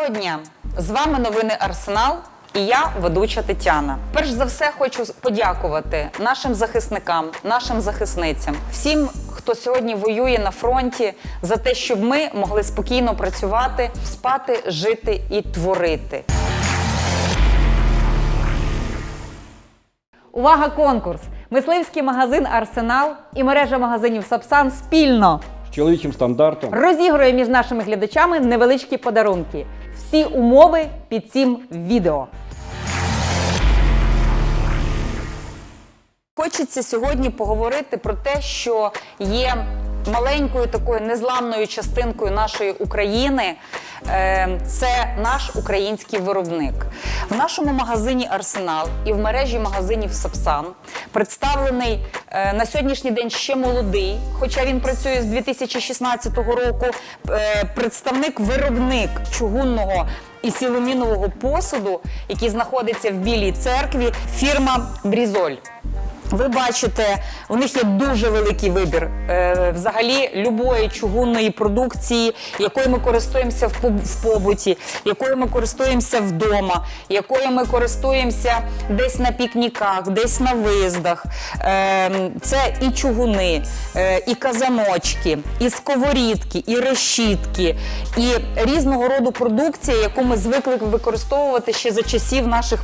Доброго дня! З вами новини Арсенал. І я ведуча Тетяна. Перш за все, хочу подякувати нашим захисникам, нашим захисницям, всім, хто сьогодні воює на фронті, за те, щоб ми могли спокійно працювати, спати, жити і творити. Увага, конкурс! Мисливський магазин Арсенал і мережа магазинів Сапсан спільно з чоловічим стандартом. розігрує між нашими глядачами невеличкі подарунки. Всі умови під цим відео. Хочеться сьогодні поговорити про те, що є маленькою такою незламною частинкою нашої України. Е, Це наш український виробник. В нашому магазині Арсенал і в мережі магазинів Сапсан представлений е, на сьогоднішній день ще молодий, хоча він працює з 2016 року. е, Представник-виробник чугунного і сілумінового посуду, який знаходиться в Білій церкві, фірма Брізоль. Ви бачите, у них є дуже великий вибір е, взагалі любої чугунної продукції, якою ми користуємося в побуті, якою ми користуємося вдома, якою ми користуємося десь на пікніках, десь на виїздах. Е, це і чугуни, е, і казаночки, і сковорідки, і решітки, і різного роду продукція, яку ми звикли використовувати ще за часів наших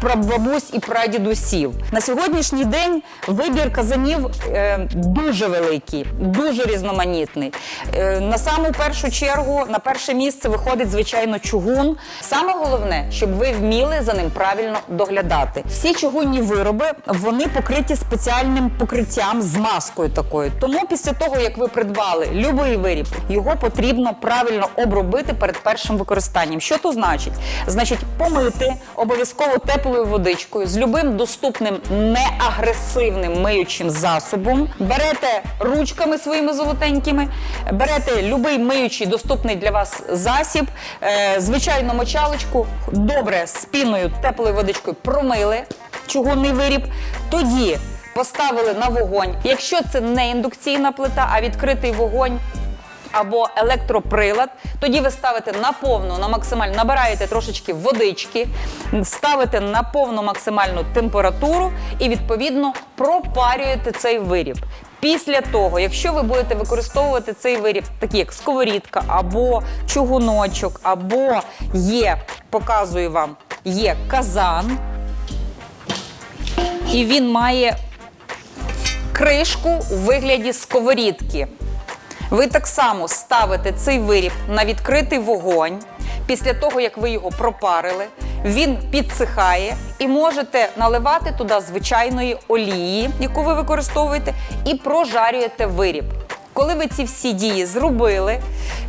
прабабусь і прадідусів. На сьогоднішній день вибір казанів е, дуже великий, дуже різноманітний. Е, на саму першу чергу на перше місце виходить звичайно чугун. Саме головне, щоб ви вміли за ним правильно доглядати. Всі чугунні вироби вони покриті спеціальним покриттям з маскою такою. Тому після того, як ви придбали будь-який виріб, його потрібно правильно обробити перед першим використанням. Що то значить? Значить, помити обов'язково теплою водичкою з любим доступним неагресивним миючим засобом. Берете ручками своїми золотенькими, берете любий миючий доступний для вас засіб, е, звичайну мочалочку, добре з теплою водичкою промили чугунний виріб. Тоді поставили на вогонь. Якщо це не індукційна плита, а відкритий вогонь або електроприлад. Тоді ви ставите на повну, на максимальну, набираєте трошечки водички, ставите на повну максимальну температуру і відповідно пропарюєте цей виріб. Після того, якщо ви будете використовувати цей виріб, такий як сковорідка або чугуночок, або є, показую вам, є казан, і він має кришку у вигляді сковорідки. Ви так само ставите цей виріб на відкритий вогонь. Після того, як ви його пропарили, він підсихає і можете наливати туди звичайної олії, яку ви використовуєте, і прожарюєте виріб. Коли ви ці всі дії зробили,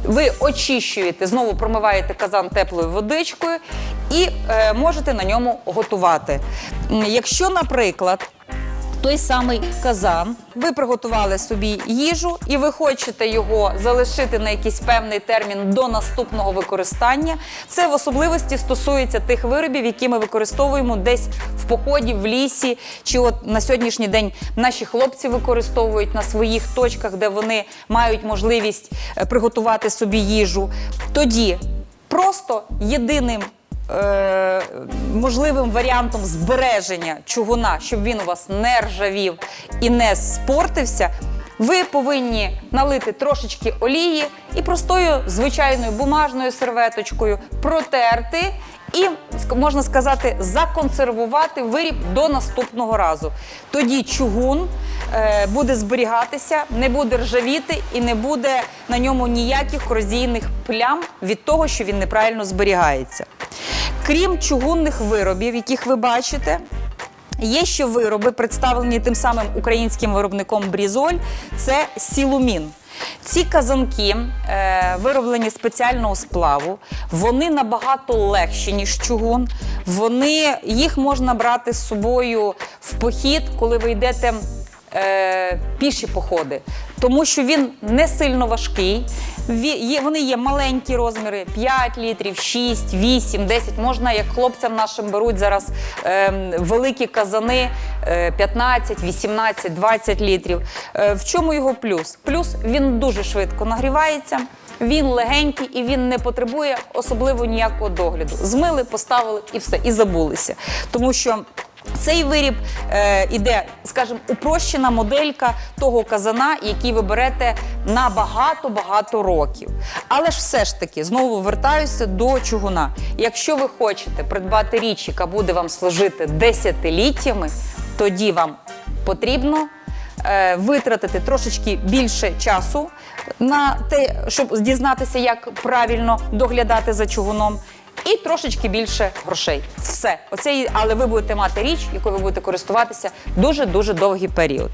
ви очищуєте, знову промиваєте казан теплою водичкою і е, можете на ньому готувати. Якщо, наприклад, той самий казан. Ви приготували собі їжу, і ви хочете його залишити на якийсь певний термін до наступного використання. Це в особливості стосується тих виробів, які ми використовуємо десь в поході, в лісі, чи от на сьогоднішній день наші хлопці використовують на своїх точках, де вони мають можливість е, приготувати собі їжу. Тоді просто єдиним е, можливим варіантом збереження чугуна, щоб він у вас не ржавів і не спортився. Ви повинні налити трошечки олії і простою звичайною бумажною серветочкою протерти і, можна сказати, законсервувати виріб до наступного разу. Тоді чугун буде зберігатися, не буде ржавіти і не буде на ньому ніяких корозійних плям від того, що він неправильно зберігається. Крім чугунних виробів, яких ви бачите, Є ще вироби, представлені тим самим українським виробником Брізоль, це сілумін. Ці казанки е, вироблені спеціального сплаву. Вони набагато легші, ніж чугун. Вони, їх можна брати з собою в похід, коли ви йдете е, піші походи, тому що він не сильно важкий. Є, вони є маленькі розміри 5 літрів, 6, 8, 10. Можна, як хлопцям нашим беруть зараз е, великі казани е, 15, 18, 20 літрів. Е, в чому його плюс? Плюс він дуже швидко нагрівається. Він легенький і він не потребує особливо ніякого догляду. Змили, поставили і все, і забулися. Тому що цей виріб е, іде, скажімо, упрощена моделька того казана, який ви берете на багато-багато років. Але ж все ж таки знову вертаюся до чугуна. Якщо ви хочете придбати річ, яка буде вам служити десятиліттями, тоді вам потрібно е, витратити трошечки більше часу на те, щоб дізнатися, як правильно доглядати за чугуном. І трошечки більше грошей. Все. Оце, але ви будете мати річ, якою ви будете користуватися дуже-дуже довгий період.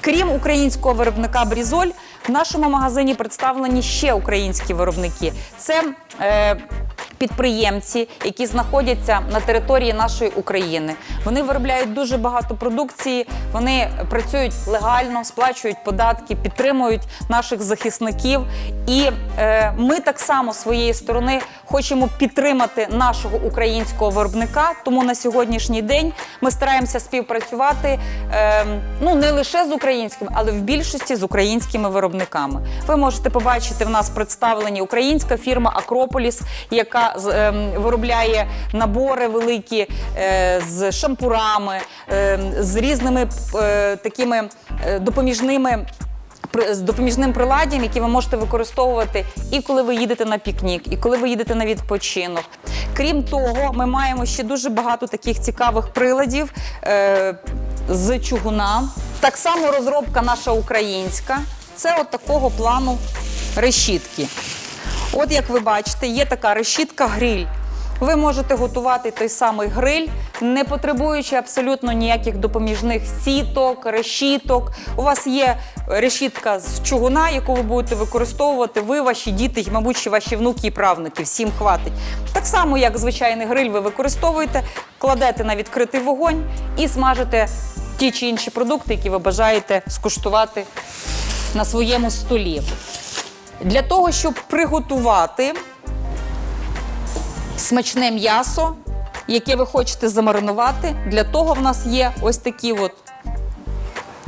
Крім українського виробника Брізоль, в нашому магазині представлені ще українські виробники. Це е, підприємці, які знаходяться на території нашої України. Вони виробляють дуже багато продукції, вони працюють легально, сплачують податки, підтримують наших захисників. І е, ми так само своєї сторони хочемо підтримати нашого українського виробника. Тому на сьогоднішній день ми стараємося співпрацювати е, ну не лише з українськими, але в більшості з українськими виробниками. Ви можете побачити в нас представлені українська фірма Акрополіс, яка ем, виробляє набори великі е, з шампурами, е, з різними е, такими допоміжними. З допоміжним приладдям, які ви можете використовувати і коли ви їдете на пікнік, і коли ви їдете на відпочинок. Крім того, ми маємо ще дуже багато таких цікавих приладів е, з чугуна. Так само розробка наша українська. Це от такого плану решітки. От як ви бачите, є така решітка гриль. Ви можете готувати той самий гриль, не потребуючи абсолютно ніяких допоміжних сіток, решіток. У вас є решітка з чугуна, яку ви будете використовувати. Ви, ваші діти, і, мабуть, ще ваші внуки і правнуки. Всім хватить. Так само, як звичайний гриль, ви використовуєте, кладете на відкритий вогонь і смажите ті чи інші продукти, які ви бажаєте скуштувати на своєму столі. Для того, щоб приготувати смачне м'ясо, яке ви хочете замаринувати, для того в нас є ось такі от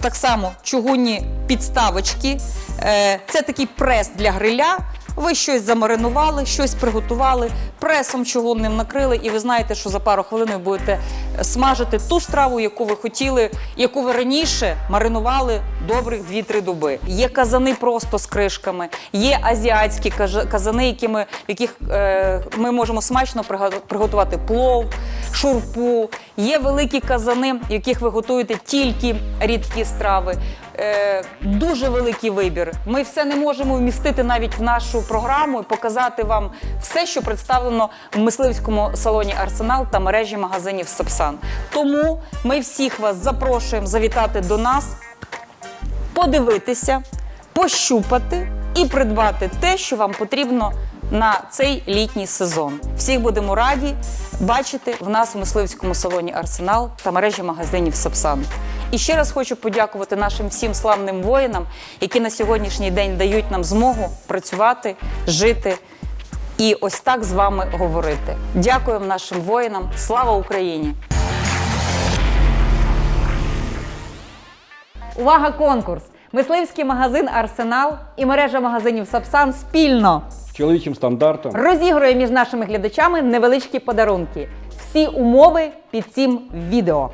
так само чугунні підставочки. Е, Це такий прес для гриля. Ви щось замаринували, щось приготували, пресом чугунним накрили, і ви знаєте, що за пару хвилин ви будете смажити ту страву, яку ви хотіли, яку ви раніше маринували добрих 2-3 доби. Є казани просто з кришками, є азіатські казани, які ми, яких е, ми можемо смачно приготувати плов, шурпу. Є великі казани, в яких ви готуєте тільки рідкі страви. Е, дуже великий вибір. Ми все не можемо вмістити навіть в нашу програму і показати вам все, що представлено в мисливському салоні Арсенал та мережі магазинів Сапсан. Тому ми всіх вас запрошуємо завітати до нас, подивитися, пощупати і придбати те, що вам потрібно на цей літній сезон. Всіх будемо раді бачити в нас в мисливському салоні Арсенал та мережі магазинів Сапсан. І ще раз хочу подякувати нашим всім славним воїнам, які на сьогоднішній день дають нам змогу працювати, жити і ось так з вами говорити. Дякуємо нашим воїнам. Слава Україні! Увага, конкурс! Мисливський магазин Арсенал і мережа магазинів Сапсан спільно з чоловічим стандартом. розігрує між нашими глядачами невеличкі подарунки. Всі умови під цим відео.